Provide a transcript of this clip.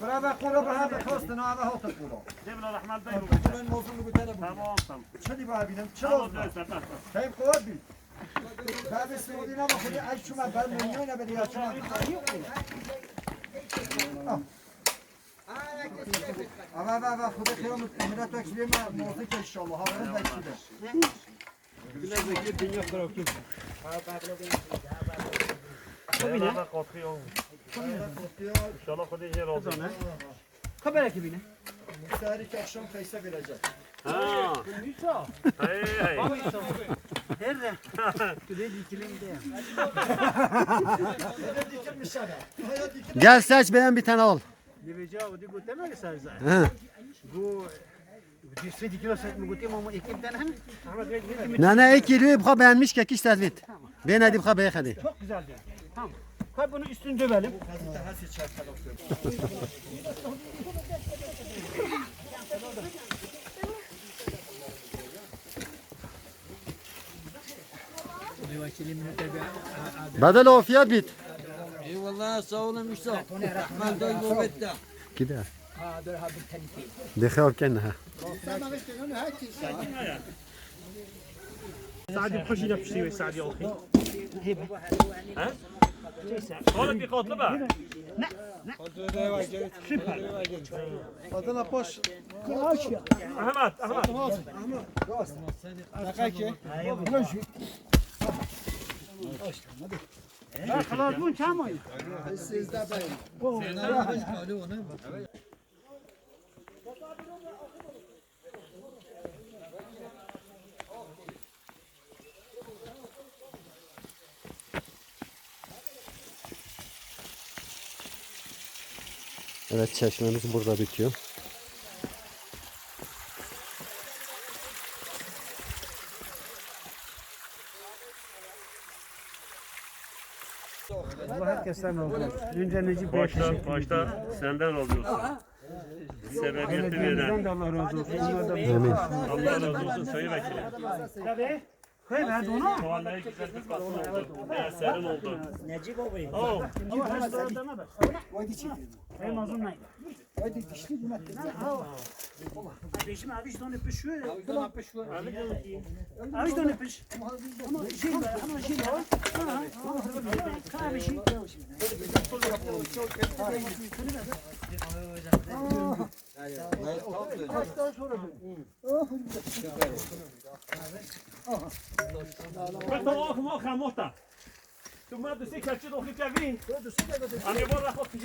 Brava kuru به هم خواستن آقا هات کورو جبل الرحمن دايما من موضوع رو بتنه بود تمام تمام چلی با بینم تمام چلو دايما تمام Hem kuvvet bil. Ben istediğine bakın. Ay şuna ben milyona bir yaşına. Ama ama ama kuda kıyamet emret eksilme muhtik inşallah. Haberin bekliyor. هذا قطعي ان Kabine. İnşallah hadi yer oldu. Kabere kibine. Müstahirik akşam kaysa gelecek. Ha. Hey hey. Nerede? Tüde dikilim de. dikilmiş adam. Gel seç beğen bir tane al. Deveca o digo temel sarza. Bu Disvet iki olsa mı gittim ama iki tane hem. Nana iki lüb ha beğenmiş kek iş tadvit. Ben edip ha beğendi. Çok güzeldi. Tamam. Koy bunu üstünü dövelim. Daha siz çarpar okuyor. Bedel o fiyat bit. Eyvallah sağ olun Mustafa. Rahman doy nöbette. Gider. Dexeken ha. سعدي بخش يلعب شيء سعدي يا اخي ها والله في قاتله بقى Adına boş. احمد احمد Kalar bu çam oyun. Evet çeşmemiz burada bitiyor. Allah herkesten olsun. Önce Necip Bey başta başta senden oluyorsun sebebiyeti veren de Allah razı olsun. Onlar da Amin. Allah razı olsun sayın vekilim Tabii. Koy verdi onu. Mahalleye güzel bir katıl oldu. Veya serin oldu. Necip abi. oh Ama her sırada ne bak. Hem azın neydi? Hadi dişli dümet. Beşim abi işte onu pişiyor. Abi işte onu piş. Ama şey var, ama şey var. Ha, ha, bir şey. Quanto ocho mocha mota Tu manda se que tiro que quer vir. A minha bola foi que